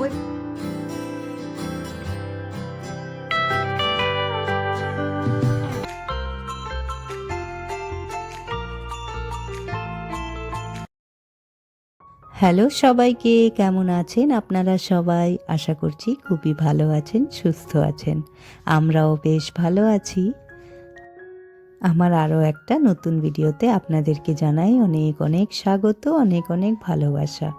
বই হ্যালো সবাইকে, কেমন আছেন আপনারা সবাই? আশা করছি খুবই ভালো আছেন, সুস্থ আছেন। আমরাও বেশ ভালো আছি। আমার আরও একটা নতুন ভিডিওতে আপনাদেরকে জানাই অনেক অনেক স্বাগত, অনেক অনেক ভালোবাসা।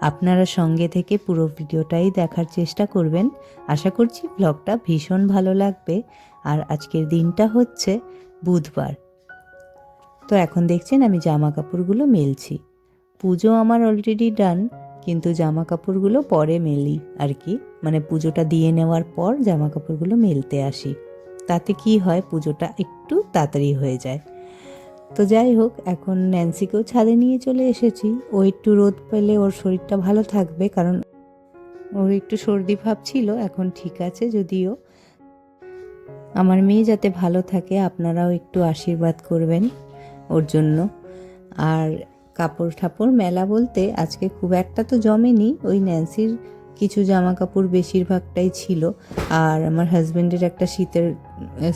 আপনারা সঙ্গে থেকে পুরো ভিডিওটাই দেখার চেষ্টা করবেন। আশা করছি ব্লগটা ভীষণ ভালো লাগবে। আর আজকের দিনটা হচ্ছে বুধবার। তো এখন দেখছেন আমি জামা কাপড়গুলো মেলছি। পুজো আমার অলরেডি ডান কিন্তু জামা কাপড়গুলো পরে মেলি আর কি। মানে পুজোটা দিয়ে নেওয়ার পর জামা কাপড়গুলো মেলতে আসি। তাতে কি হয়, পুজোটা একটু তাড়াতাড়ি হয়ে যায়। তো যাই হোক, এখন ন্যান্সিকেও ছাদে নিয়ে চলে এসেছি। ও একটু রোদ পেলে ওর শরীরটা ভালো থাকবে, কারণ ওর একটু সর্দি ভাব ছিল, এখন ঠিক আছে যদিও। আমার মেয়ে যাতে ভালো থাকে, আপনারাও একটু আশীর্বাদ করবেন ওর জন্য। আর কাপড় ঠাপড় মেলা বলতে আজকে খুব একটা তো জমেনি, ওই ন্যান্সির কিছু জামা কাপড় বেশিরভাগটাই ছিল আর আমার হাজব্যান্ডের একটা শীতের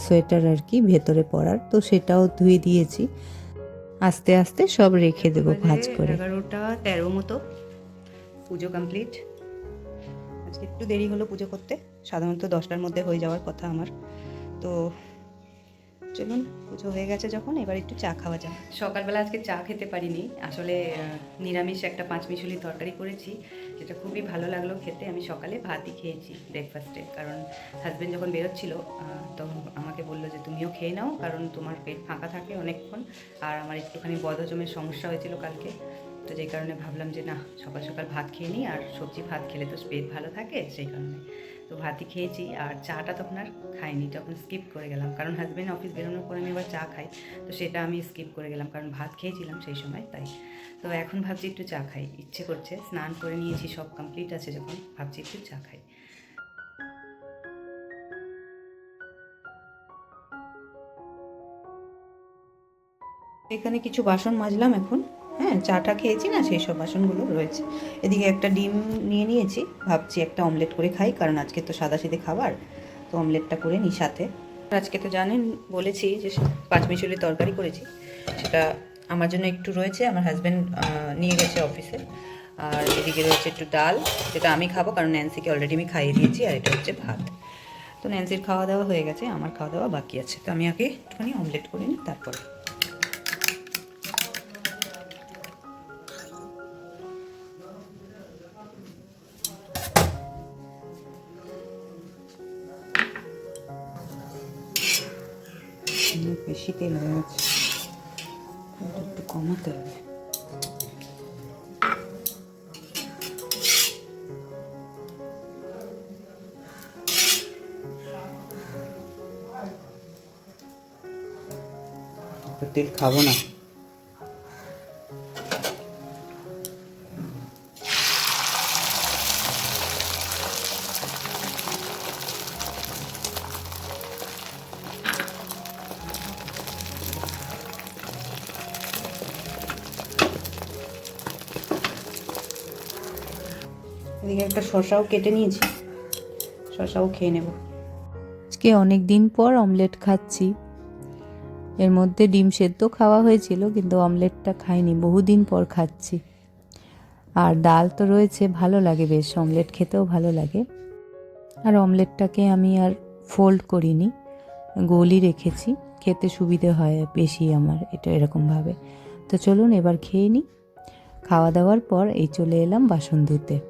সোয়েটার আর কি ভেতরে পরার তো সেটাও ধুয়ে দিয়েছি। আস্তে আস্তে সব রেখে দেবো ভাঁজ করে। এগারোটা তেরো মতো পুজো কমপ্লিট আজকে একটু দেরি হলো পুজো করতে সাধারণত দশটার মধ্যে হয়ে যাওয়ার কথা আমার। তো চলুন, পুজো হয়ে গেছে যখন, এবার একটু চা খাওয়া যাক। সকালবেলা আজকে চা খেতে পারিনি। আসলে নিরামিষ একটা পাঁচ মিশুলি তরকারি করেছি, যেটা খুবই ভালো লাগল খেতে। আমি সকালে ভাতই খেয়েছি ব্রেকফাস্টে কারণ হাজব্যান্ড যখন বেরোচ্ছিল তখন আমাকে বলল যে, তুমিও খেয়ে নাও, কারণ তোমার পেট ফাঁকা থাকে অনেকক্ষণ। আর আমার একটুখানি বদহজমের সমস্যা হয়েছিল কালকে। তো যেই কারণে ভাবলাম যে, না, সকাল সকাল ভাত খেয়ে নিই, আর সবজি ভাত খেলে তো পেট ভালো থাকে, সেই কারণে তো ভাতই খেয়েছি আর চাটা তখন আর খাইনি তখন স্কিপ করে গেলাম। কারণ হাজব্যান্ড অফিস বেরোনোর পরে আমি এবার চা খাই, তো সেটা আমি স্কিপ করে গেলাম। কারণ ভাত খেয়েছিলাম সেই সময়, তাই। তো এখন ভাবছি একটু চা খাই, ইচ্ছে করছে। স্নান করে নিয়েছি, সব কমপ্লিট আছে যখন, ভাবছি একটু চা খাই। এখানে কিছু বাসন মাজলাম এখন। হ্যাঁ চাটা খেয়েছি না, সেই সব বাসনগুলো রয়েছে। এদিকে একটা ডিম নিয়ে নিয়েছি, ভাবছি একটা অমলেট করে খাই, কারণ আজকে তো সাদা সিধে খাবার, তো অমলেটটা করে নিই সাথে। আজকে তো জানেন, বলেছি যে পাঁচমিশুলি তরকারি করেছি, সেটা আমার জন্য একটু রয়েছে, আমার হাজব্যান্ড নিয়ে গেছে অফিসে আর এদিকে রয়েছে একটু ডাল, যেটা আমি খাব, কারণ ন্যান্সিকে অলরেডি আমি খাইয়ে দিয়েছি, আর এটা হচ্ছে ভাত। তো ন্যান্সির খাওয়া দাওয়া হয়ে গেছে, আমার খাওয়া দাওয়া বাকি আছে, তো আমি আগে একটুখানি অমলেট করে নিই, তারপরে। বেশি তেল একটু কমাতে হবে। তেল খাব না। এদিকে একটা শসাও কেটে নিয়েছি। শসাও খেয়ে নেব। আজকে অনেক দিন পর অমলেট খাচ্ছি। এর মধ্যে ডিম সেদ্ধ খাওয়া হয়েছিল, কিন্তু অমলেটটা খাইনি, বহুদিন পর খাচ্ছি। আর ডাল তো রয়েছে, ভালো লাগে বেশ, অমলেট খেতেও ভালো লাগে। আর অমলেটটাকে আমি আর ফোল্ড করিনি গোলই রেখেছি, খেতে সুবিধে হয় বেশি আমার, এটা এরকমভাবে। তো চলুন এবার খেয়ে নিই। খাওয়া দাওয়ার পর এই চলে এলাম বাসন ধুতে।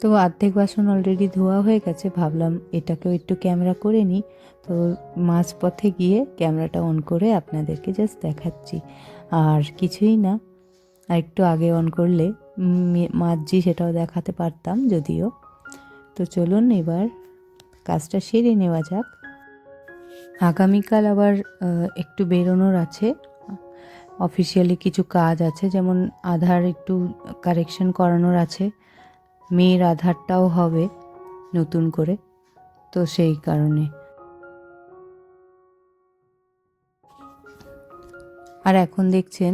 তো অর্ধেক বাসন অলরেডি ধোয়া হয়ে গেছে, ভাবলাম এটাকেও একটু ক্যামেরা করে নিই। তো মাঝপথে গিয়ে ক্যামেরাটা অন করে আপনাদেরকে জাস্ট দেখাচ্ছি। আর কিছুই না আর একটু আগে অন করলে মাজছি সেটাও দেখাতে পারতাম যদিও। তো চলুন এবার কাজটা সেরে নেওয়া যাক। আগামীকাল আবার একটু বেরোনোর আছে। অফিসিয়ালি কিছু কাজ আছে, যেমন আধার একটু কারেকশন করানোর আছে। মেয়ের আধারটাও হবে নতুন করে, তো সেই কারণে। আর এখন দেখছেন,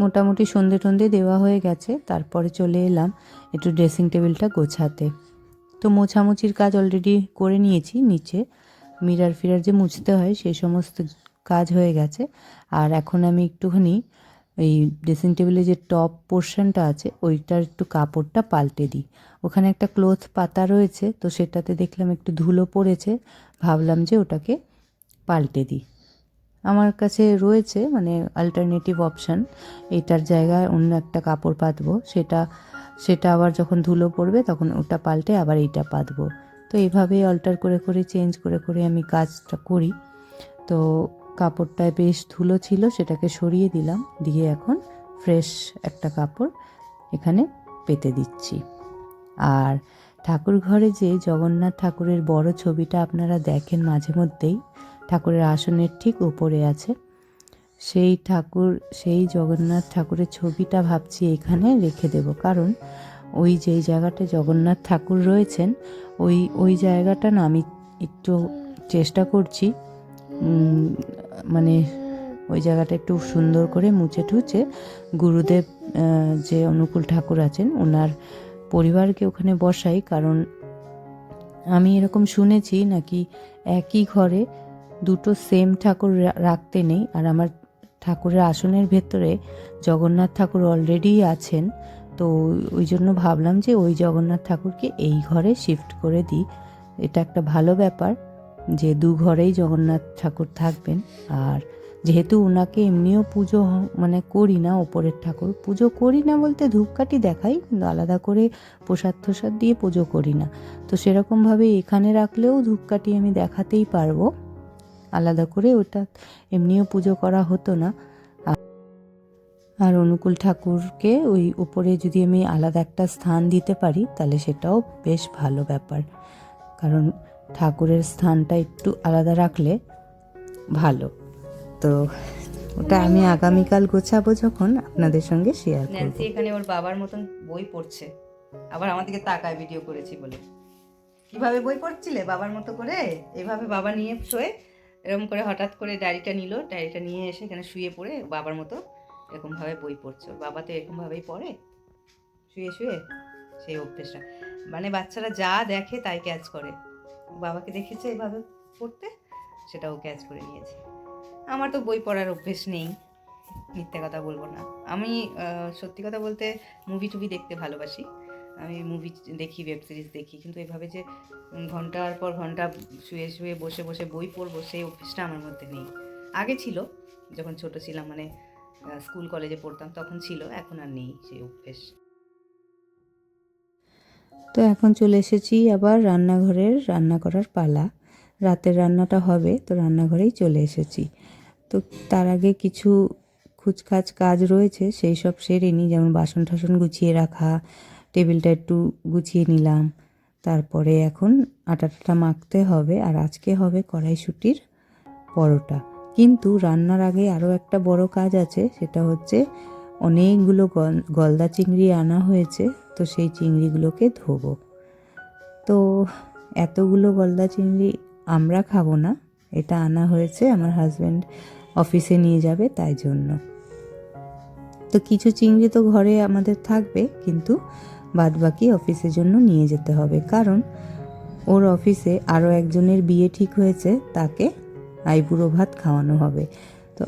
মোটামুটি সন্ধে টন্ধে দেওয়া হয়ে গেছে, তারপরে চলে এলাম একটু ড্রেসিং টেবিলটা গোছাতে। তো মোছামুছির কাজ অলরেডি করে নিয়েছি, নিচে মিরার ফিরার যে মুছতে হয় সেই সমস্ত কাজ হয়ে গেছে। আর এখন আমি একটুখানি এই ড্রেসিং টেবিলে যে টপ পোর্শনটা আছে, ওইটার একটু কাপড়টা পাল্টে দিই। ওখানে একটা ক্লোথ পাতা রয়েছে, তো সেটাতে দেখলাম একটু ধুলো পড়েছে, ভাবলাম যে ওটাকে পাল্টে দিই। আমার কাছে রয়েছে মানে অল্টারনেটিভ অপশান এটার জায়গায় অন্য একটা কাপড় পাতবো, সেটা সেটা আবার যখন ধুলো পড়বে তখন ওটা পাল্টে আবার এইটা পাতবো। তো এইভাবেই অল্টার করে করে চেঞ্জ করে করে আমি কাজটা করি। তো কাপড়টায় বেশ ধুলো ছিল, সেটাকে সরিয়ে দিলাম। দিয়ে এখন ফ্রেশ একটা কাপড় এখানে পেতে দিচ্ছি। আর ঠাকুর ঘরে যে জগন্নাথ ঠাকুরের বড় ছবিটা আপনারা দেখেন মাঝে মধ্যেই, ঠাকুরের আসনের ঠিক উপরে আছে, সেই ঠাকুর, সেই জগন্নাথ ঠাকুরের ছবিটা ভাবছি এখানে রেখে দেব। কারণ ওই যেই জায়গাটা জগন্নাথ ঠাকুর রয়েছেন, ওই ওই জায়গাটা না আমি একটু চেষ্টা করছি মানে ওই জায়গাটা একটু সুন্দর করে মুছে টুছে গুরুদেব যে অনুকূল ঠাকুর আছেন, ওনার পরিবারকে ওখানে বসাই। কারণ আমি এরকম শুনেছি নাকি একই ঘরে দুটো সেম ঠাকুর রাখতে নেই। আর আমার ঠাকুরের আসনের ভেতরে জগন্নাথ ঠাকুর অলরেডি আছেন। তো ওই জন্য ভাবলাম যে ওই জগন্নাথ ঠাকুরকে এই ঘরে শিফট করে দিই। এটা একটা ভালো ব্যাপার। যে দু ঘরেই জগন্নাথ ঠাকুর থাকবেন। আর যেহেতু ওনাকে এমনিও পুজো মানে করি না, ওপরের ঠাকুর, পুজো করি না বলতে ধূপকাঠি দেখাই, কিন্তু আলাদা করে প্রসাদ প্রসাদ দিয়ে পুজো করি না। তো সেরকমভাবে এখানে রাখলেও ধূপকাঠি আমি দেখাতেই পারব। আলাদা করে ওটা এমনিও পুজো করা হতো না। আর অনুকূল ঠাকুরকে ওই উপরে যদি আমি আলাদা একটা স্থান দিতে পারি, তাহলে সেটাও বেশ ভালো ব্যাপার। কারণ ঠাকুরের স্থানটা একটু আলাদা রাখলে ভালো। তো ওটা আমি আগামীকাল গোছাবো যখন আপনাদের সঙ্গে শেয়ার করব। এখানে ওর বাবার মতন বই পড়ছে। আবার আমার দিকে তাকায় ভিডিও করেছি বলে। কীভাবে বই পড়ছিলে বাবার মতো করে? এভাবে বাবা নিয়ে শোয়ে এরকম করে হঠাৎ করে ডায়েরিটা নিল। ডায়েরিটা নিয়ে এসে এখানে শুয়ে পড়ে বাবার মতো এরকমভাবে বই পড়ছে। বাবা তো এরকমভাবেই পড়ে। শুয়ে শুয়ে? সেই অভ্যেসটা। মানে বাচ্চারা যা দেখে তাই ক্যাচ করে। বাবাকে দেখেছে এভাবে পড়তে? সেটাও ক্যাচ করে নিয়েছে। আমার তো বই পড়ার অভ্যেস নেই, মিথ্যে কথা বলব না। আমি সত্যি কথা বলতে মুভি টুভি দেখতে ভালোবাসি। আমি মুভি দেখি ওয়েব সিরিজ দেখি, কিন্তু এভাবে যে ঘণ্টার পর ঘণ্টা শুয়ে শুয়ে বসে বসে বই পড়ব, সেই অভ্যেসটা আমার মধ্যে নেই। আগে ছিল, যখন ছোট ছিলাম মানে স্কুল কলেজে পড়তাম, তখন ছিল, এখন আর নেই সেই অভ্যেস। তো এখন চলে এসেছি আবার রান্নাঘরের রান্না করার পালা। রাতের রান্নাটা হবে, তো রান্নাঘরেই চলে এসেছি। তো তার আগে কিছু খুচখাচ কাজ রয়েছে, সেই সব সেরে নিই। যেমন বাসন টাসন গুছিয়ে রাখা, টেবিলটা একটু গুছিয়ে নিলাম। তারপরে এখন আটা টাটা মাখতে হবে, আর আজকে হবে কড়াইশুটির পরোটা। কিন্তু রান্নার আগে আরও একটা বড় কাজ আছে, সেটা হচ্ছে অনেকগুলো গল- গলদা চিংড়ি আনা হয়েছে। তো সেই চিংড়িগুলোকে ধোবো। তো এতগুলো গলদা চিংড়ি আমরা খাব না, এটা আনা হয়েছে, আমার হাজব্যান্ড অফিসে নিয়ে যাবে তাই জন্য। তো কিছু চিংড়ি তো ঘরে আমাদের থাকবে, কিন্তু বাদ বাকি অফিসের জন্য নিয়ে যেতে হবে। কারণ ওর অফিসে আরও একজনের বিয়ে ঠিক হয়েছে, তাকে আইবুড়ো ভাত খাওয়ানো হবে। তো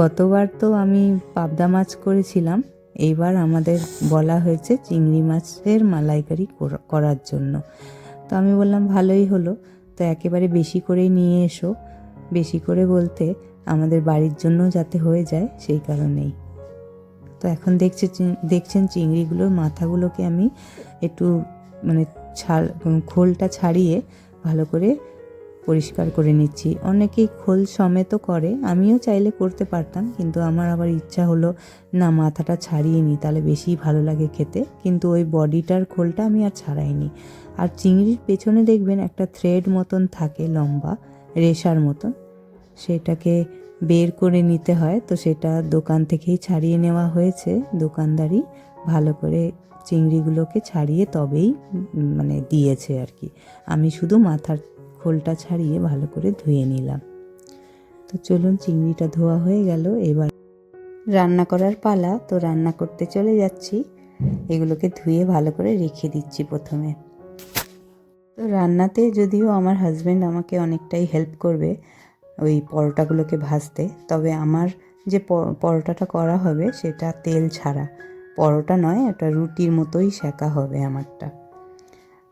গতবার তো আমি পাবদা মাছ করেছিলাম এইবার আমাদের বলা হয়েছে চিংড়ি মাছের মালাইকারি করা- করার জন্য। তো আমি বললাম, ভালোই হলো। তো একেবারে বেশি করেই নিয়ে এসো। বেশি করে বলতে আমাদের বাড়ির জন্য যাতে হয়ে যায়, সেই কারণেই। তো এখন দেখছে দেখছেন চিংড়িগুলোর মাথাগুলোকে আমি একটু মানে ছাল খোলটা ছাড়িয়ে ভালো করে পরিষ্কার করে নিচ্ছি। অনেকেই খোল সমেত করে, আমিও চাইলে করতে পারতাম, কিন্তু আমার আবার ইচ্ছা হলো, না, মাথাটা ছাড়িয়ে নিই তাহলে বেশি ভালো লাগে খেতে। কিন্তু ওই বডিটার খোলটা আমি আর ছাড়াইনি। আর চিংড়ির পেছনে দেখবেন একটা থ্রেড মতন থাকে, লম্বা, রেশার মতন। সেটাকে বের করে নিতে হয়, তো সেটা দোকান থেকেই ছাড়িয়ে নেওয়া হয়েছে। দোকানদারই ভালো করে চিংড়িগুলোকে ছাড়িয়ে তবেই মানে দিয়েছে আর কি। আমি শুধু মাথার খোলটা ছাড়িয়ে ভালো করে ধুয়ে নিলাম। তো চলুন চিংড়িটা ধোয়া হয়ে গেল, এবার রান্না করার পালা। তো রান্না করতে চলে যাচ্ছি। এগুলোকে ধুয়ে ভালো করে রেখে দিচ্ছি প্রথমে। তো রান্নাতে যদিও আমার হাজব্যান্ড আমাকে অনেকটাই হেল্প করবে ওই পরোটাগুলোকে ভাজতে, তবে আমার যে পরোটাটা করা হবে সেটা তেল ছাড়া। পরোটা নয় এটা রুটির মতোই সেকা হবে আমারটা।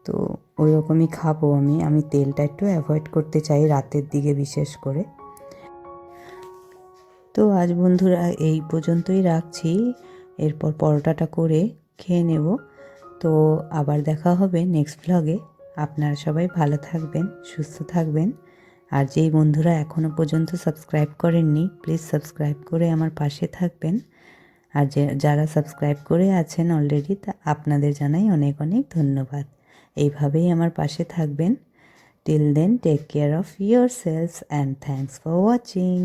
তো ওই রকমই খাব আমি। আমি তেলটা একটু অ্যাভয়েড করতে চাই রাতের দিকে বিশেষ করে। তো আজ বন্ধুরা এই পর্যন্তই রাখছি। এরপর পরোটাটা করে খেয়ে নেব। তো আবার দেখা হবে নেক্সট ভ্লগে আপনারা সবাই ভালো থাকবেন, সুস্থ থাকবেন। আর যেই বন্ধুরা এখনও পর্যন্ত সাবস্ক্রাইব করেননি প্লিজ সাবস্ক্রাইব করে আমার পাশে থাকবেন। আর যে, যারা সাবস্ক্রাইব করে আছেন অলরেডি তা আপনাদের জানাই অনেক অনেক ধন্যবাদ। এইভাবেই আমার পাশে থাকবেন। Till then take care of your selves and thanks for watching